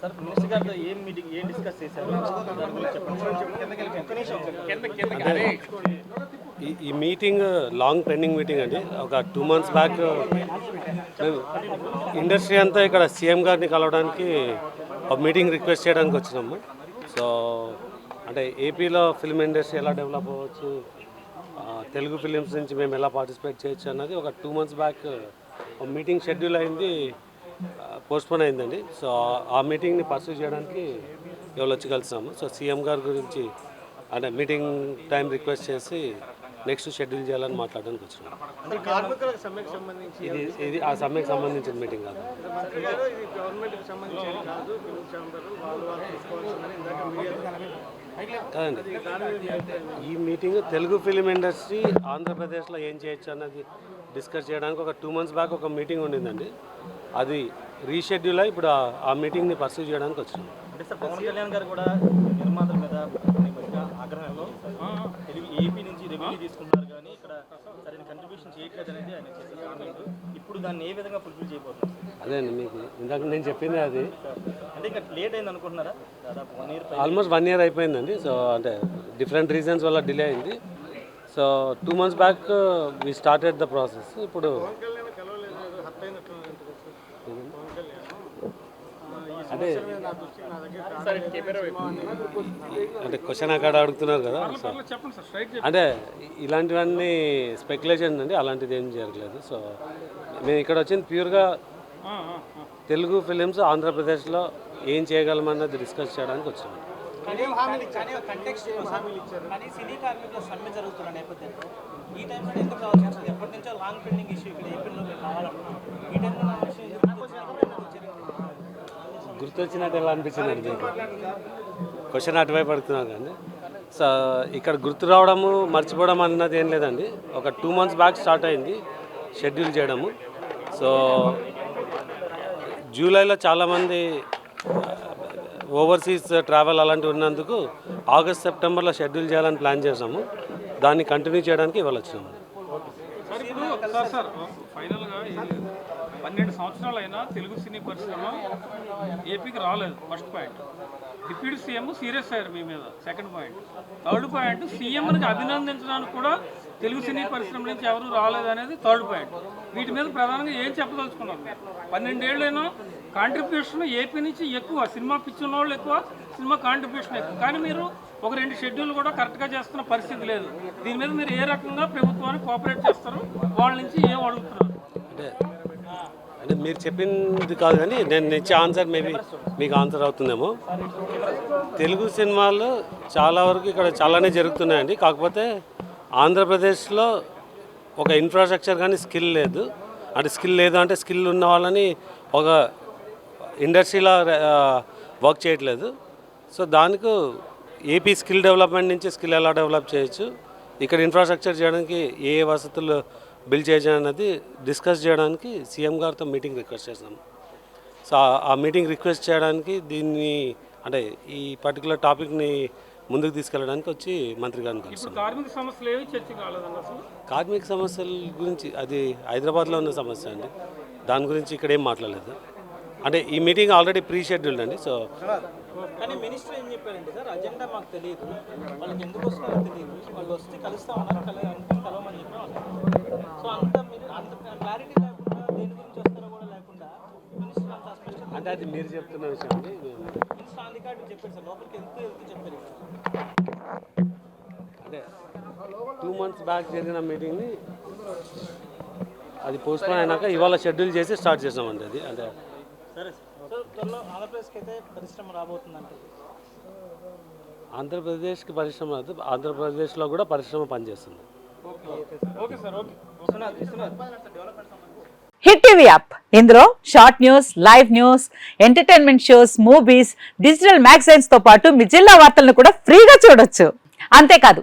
Sir minister గారితో ఏం meeting ఏం డిస్కస్ చేశారు దాని గురించి చెప్పండి ఈ ఈ మీటింగ్ లాంగ్ పెండింగ్ మీటింగ్ అండి. ఒక టూ మంత్స్ బ్యాక్ ఇండస్ట్రీ అంతా ఇక్కడ సీఎం గారిని కలవడానికి ఒక మీటింగ్ రిక్వెస్ట్ చేయడానికి వచ్చినాము. సో అంటే ఏపీలో ఫిల్మ్ ఇండస్ట్రీ ఎలా డెవలప్ అవ్వచ్చు తెలుగు ఫిలిమ్స్ నుంచి మేము ఎలా పార్టిసిపేట్ చేయొచ్చు అన్నది ఒక టూ మంత్స్ బ్యాక్ ఒక మీటింగ్ షెడ్యూల్ అయింది. పోస్ట్పోన్ అయిందండి. సో ఆ- మీటింగ్ని పర్సూ చేయడానికి ఇవాళ వచ్చి కలిసాము సో సీఎం గారి గురించి అంటే మీటింగ్ టైం రిక్వెస్ట్ చేసి నెక్స్ట్ షెడ్యూల్ చేయాలని మాట్లాడడానికి వచ్చినాం. అంటే కార్మికుల సమ్మెకు సంబంధించి ఇది ఇది ఆ సమ్మెకి సంబంధించిన మీటింగ్ కాదు. కాదండి? ఈ మీటింగ్ తెలుగు ఫిలిం ఇండస్ట్రీ ఆంధ్రప్రదేశ్లో ఏం చేయొచ్చు అన్నది డిస్కస్ చేయడానికి ఒక టూ మంత్స్ బ్యాక్ ఒక మీటింగ్ ఉండిందండి. అది రీషెడ్యూల్ అయ్యి ఇప్పుడు ఆ- మీటింగ్ని పర్సూ చేయడానికి వచ్చినాం. అంటే సార్ పవన్ కళ్యాణ్ గారు కూడా నిర్మాతల మీద ఆగ్రహంలో ఏపీ నుంచి రెవెన్యూ తీసుకుంటున్నారు కానీ ఇక్కడ సరైన కంట్రిబ్యూషన్ చేయట్లేదు అనేది ఆయన చేసే కామెంట్ ఇప్పుడు దాన్ని ఏ విధంగా ఫుల్ఫిల్ చేయబోతున్నారు? అదే అండి మీకు ఇందాక నేను చెప్పింది అది. అంటే ఇంకా లేట్ అయింది అనుకుంటున్నారా? దాదాపు one year almost one year అయిపోయిందండి సో అంటే డిఫరెంట్ రీజన్స్ వల్ల డిలే అయింది. So two months back we started the process ఇప్పుడు కళ్యాణ్ కలవలేదు హర్ట్ అయినట్లు పవన్ కళ్యాణ్ అంటే అంటే క్వశ్చన్ అక్కడ అడుగుతున్నారు కదా అంటే ఇలాంటివన్నీ స్పెక్యులేషన్ అండి అలాంటిది ఏం జరగలేదు. సో మేము ఇక్కడ వచ్చింది ప్యూర్గా తెలుగు ఫిలిమ్స్ ఆంధ్రప్రదేశ్లో ఏం చేయగలమన్నది డిస్కస్ చేయడానికి వచ్చాము ఏం హామీలు ఇచ్చారు. కంటెక్స్ట్ ఏం హామీలు ఇచ్చారు. కానీ సినీ కార్మికుల సమ్మె జరుగుతున్న నేపథ్యంలో ఈ టైంలో ఎందుకు కావాల్సి వచ్చింది ఎప్పటి నుంచో లాంగ్ పెండింగ్ ఇష్యూ ఇక్కడ ఏపీలో మీరు గుర్తొచ్చినట్టు ఎలా అనిపించింది అండి క్వశ్చన్ అటువైపు పడుతున్నాను కానీ. సో ఇక్కడ గుర్తు రావడము మర్చిపోవడం అన్నది ఏం లేదండి. ఒక టూ మంత్స్ బ్యాక్ స్టార్ట్ అయింది షెడ్యూల్ చేయడము. సో జూలైలో చాలామంది uh, ఓవర్సీస్ ట్రావెల్ అలాంటివి ఉన్నందుకు ఆగస్ట్ సెప్టెంబర్లో షెడ్యూల్ చేయాలని ప్లాన్ చేసాము దాన్ని కంటిన్యూ చేయడానికి ఇవాళ వచ్చినాము పన్నెండు సంవత్సరాలు అయినా తెలుగు సినీ పరిశ్రమ ఏపీకి రాలేదు first point deputy CM serious అయ్యారు మీ మీద సెకండ్ పాయింట్ థర్డ్ పాయింట్ సీఎంకి అభినందించడానికి కూడా తెలుగు సినీ పరిశ్రమ నుంచి ఎవరు రాలేదు అనేది థర్డ్ పాయింట్ వీటి మీద ప్రధానంగా ఏం చెప్పదలుచుకున్నారు మీరు పన్నెండేళ్ళైనా కాంట్రిబ్యూషన్ ఏపీ నుంచి ఎక్కువ సినిమా పిచ్చి వాళ్ళు ఎక్కువ సినిమా కాంట్రిబ్యూషన్ ఎక్కువ. కానీ మీరు ఒక రెండు షెడ్యూల్ కూడా కరెక్ట్గా చేస్తున్న పరిస్థితి లేదు. దీని మీద మీరు ఏ రకంగా ప్రభుత్వాన్ని కోఆపరేట్ చేస్తారు వాళ్ళ నుంచి ఏం అడుగుతున్నారు? అంటే మీరు చెప్పింది కాదు కానీ నేను ఇచ్చే ఆన్సర్ మేబీ మీకు ఆన్సర్ అవుతుందేమో. తెలుగు సినిమాలు చాలా వరకు ఇక్కడ చాలానే జరుగుతున్నాయండి. కాకపోతే ఆంధ్రప్రదేశ్లో ఒక ఇన్ఫ్రాస్ట్రక్చర్ కానీ స్కిల్ లేదు. అంటే స్కిల్ లేదు అంటే స్కిల్ ఉన్న వాళ్ళని ఒక ఇండస్ట్రీలో వర్క్ చేయట్లేదు. సో దానికి ఏపీ స్కిల్ డెవలప్మెంట్ నుంచి స్కిల్ ఎలా డెవలప్ చేయొచ్చు? ఇక్కడ ఇన్ఫ్రాస్ట్రక్చర్ చేయడానికి ఏ వసతులు బిల్డ్ చేయడం అనేది డిస్కస్ చేయడానికి సీఎం గారితో మీటింగ్ రిక్వెస్ట్ చేసాము సో ఆ- మీటింగ్ రిక్వెస్ట్ చేయడానికి దీన్ని అంటే ఈ పర్టికులర్ టాపిక్ని ముందుకు తీసుకెళ్ళడానికి వచ్చి మంత్రి గారిని కలిసాం కార్మిక సమస్యలు ఏవి చర్చ కార్మిక సమస్యల గురించి అది హైదరాబాద్లో ఉన్న సమస్య అండి. దాని గురించి ఇక్కడ ఏం మాట్లాడలేదు. అంటే ఈ మీటింగ్ ఆల్రెడీ ప్రీ షెడ్యూల్డ్ అండి సో. కానీ మినిస్టర్ ఏం చెప్పారంటే సార్ అజెండా మాకు తెలియదు వాళ్ళకి ఎందుకు వస్తున్నారో తెలియదు వాళ్ళు వస్తే కలుస్తామన్నారు కల అనుకుని కలవమని చెప్పారు. సో అంత మీరు అంత క్లారిటీ లేకుండా దేని గురించి వస్తారో కూడా లేకుండా మినిస్టర్ అంత స్పష్టత అంటే అది మీరు చెప్తున్న విషయం అండి. మినిస్టర్ ఆన్ ది కార్డు చెప్పారు సార్. లోపలికి వెళ్తూ వెళ్తూ చెప్పారు? అంటే టూ మంత్స్ బ్యాక్ జరిగిన మీటింగ్ని అది పోస్ట్పోన్ అయినాక ఇవాళ షెడ్యూల్ చేసి స్టార్ట్ చేసామండి అది. అంటే సరే సో త్వరలో ఆంధ్రప్రదేశ్కి అయితే పరిశ్రమ రాబోతుందంటే? ఆంధ్రప్రదేశ్కి పరిశ్రమ ఆంధ్రప్రదేశ్లో కూడా పరిశ్రమ పనిచేస్తుంది. Okay sir okay. Vishwanath Vishwanath. Hit TV app. ఇందులో short news live news entertainment shows movies digital మ్యాగజైన్స్తో పాటు మీ జిల్లా వార్తలను కూడా ఫ్రీగా చూడొచ్చు. అంతేకాదు